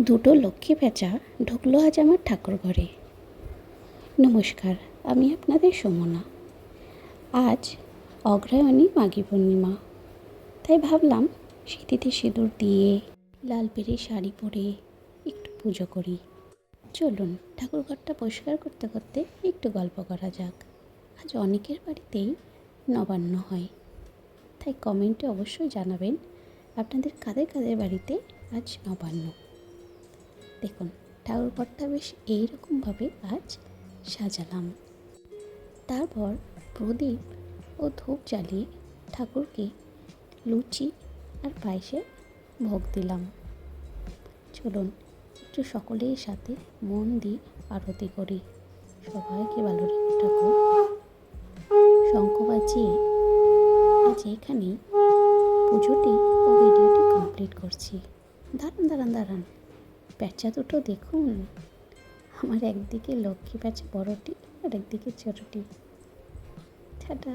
দুটো লক্ষ্মী পেঁচা ঢুকলো আজ আমার ঠাকুর ঘরে। নমস্কার, আমি আপনাদের সুমনা। আজ অগ্রহায়ণী মাঘী পূর্ণিমা। তাই ভাবলাম সিঁথিতে সিঁদুর দিয়ে, লাল পেরে শাড়ি পরে একটু পুজো করি। চলুন, ঠাকুর ঘরটা পরিষ্কার করতে করতে একটু গল্প করা যাক। আজ অনেকের বাড়িতেই নবান্ন হয়। তাই কমেন্টে অবশ্যই জানাবেন, আপনাদের কাদের কাদের বাড়িতে আজ নবান্ন। দেখুন ঠাকুর ঘরটা বেশ এইরকমভাবে আজ সাজালাম। তারপর প্রদীপ ও ধূপ জ্বালিয়ে ঠাকুরকে লুচি আর পায়েসে ভোগ দিলাম। চলুন, একটু সকলের সাথে মন দিয়ে আরতি করি। সবাইকে ভালো রেখে ঠাকুর। শঙ্খ বাজিয়ে আজ এখানেই। পুজোটি ও ভিডিওটি কমপ্লিট করছি। দাঁড়ান দাঁড়ান দাঁড়ান প্যাঁচা দুটো দেখুন। আমার একদিকে লক্ষ্মী প্যাঁচা বড়টি আর একদিকে ছোটটি। টাটা